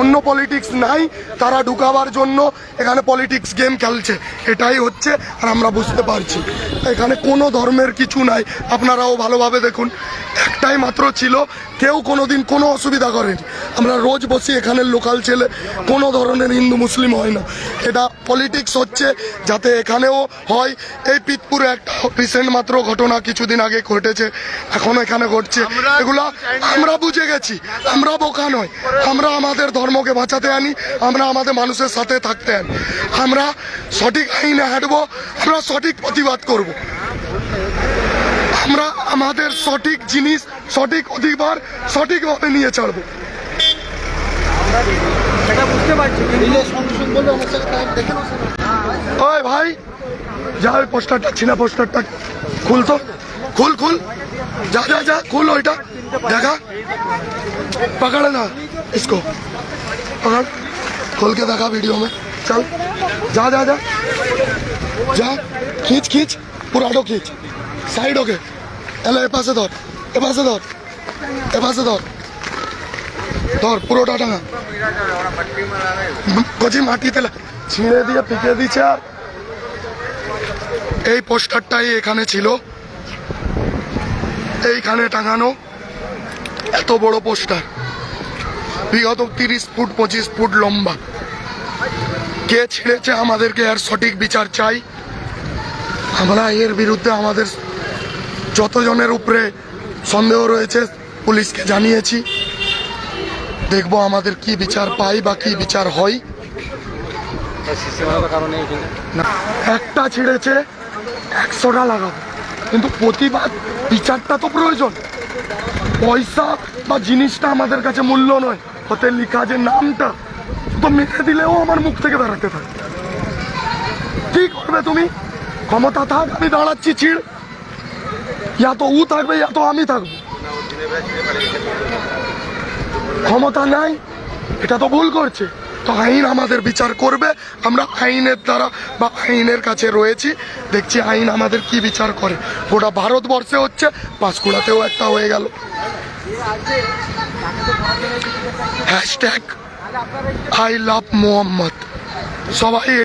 অন্য পলিটিক্স নাই তারা ঢুকাবার জন্য এখানে পলিটিক্স গেম খেলছে। এটাই হচ্ছে আর আমরা বুঝতে পারছি। এখানে কোনো ধর্মের কিছু নাই আপনারাও ভালোভাবে দেখুন। একটাই মাত্র ছিল কেউ কোনো দিন কোনো অসুবিধা করেনি। আমরা রোজ বসি এখানের লোকাল ছেলে কোনো ধরনের হিন্দু মুসলিম হয় না। এটা পলিটিক্স হচ্ছে যাতে এখানেও হয়। এই পিতপুরে একটা রিসেন্ট মাত্র ঘটনা কিছুদিন আগে ঘটেছে এখনও এখানে ঘটছে। এগুলা আমরা বুঝে গেছি আমরা বোকা নয়। আমরা আমাদের ধর্মকে বাঁচাতে আনি আমরা আমাদের মানুষের সাথে থাকতে আনি। আমরা সঠিক আইনে হাঁটবো আমরা সঠিক প্রতিবাদ করব। আমরা আমাদের সঠিক জিনিস সঠিক অধিকার সঠিকভাবে নিয়ে ছাড়বো সেটা বুঝতে পারছি কিন্তু ওই ভাই যা ওই পোস্টারটা ছিনা পোস্টারটা খুল তো খুল খুল যা যা যা খুল ওইটা দেখা पकड़ ना इसको पकड़ खोल के देखा वीडियो में चल जा जा जा जा खींच खींच पुराटो खींच साइड होके এলো এ পাশে ধর এ পাশে ধর এ পাশে ধর ধর পুরোটা টাঙা কচি মাটিতে লা- ছিঁড়ে দিয়ে পিকে দিচ্ছে আর এই পোস্টারটাই এখানে ছিল এইখানে টাঙানো। এত বড় পোস্টার। বিগত তিরিশ ফুট পঁচিশ ফুট লম্বা। কে ছিঁড়েছে আমাদেরকে আর সঠিক বিচার চাই? আমরা এর বিরুদ্ধে আমাদের যতজনের উপরে সন্দেহ রয়েছে পুলিশকে জানিয়েছি। দেখব আমাদের কি বিচার পাই বা কি বিচার হয়। একটা ছিঁড়েছে একশোটা লাগাবো। কিন্তু প্রতিবাদ, বিচারটা তো প্রয়োজন। পয়সা বা জিনিসটা আমাদের কাছে মূল্য নয়। ওতে লেখা যে নামটা। তো মেরে দিলেও আমার মুখ থেকে বেড়াতে থাকে। কি করবে তুমি? ক্ষমতা থাক, আমি দাঁড়াচ্ছি, ছিড়। ইয়া তো উ থাকবে, ইয়া তো আমি থাকব। ক্ষমতা নাই, এটা তো ভুল করছে। তো আইন আমাদের বিচার করবে। আমরা আইনের দ্বারা বা আইনের কাছে রয়েছি। দেখছি আইন আমাদের কি বিচার করে। গোটা ভারতবর্ষে হচ্ছে পাঁশকুড়াতেও একটা হয়ে গেল। হ্যাশট্যাগ আই লাভ মোহাম্মদ সবাই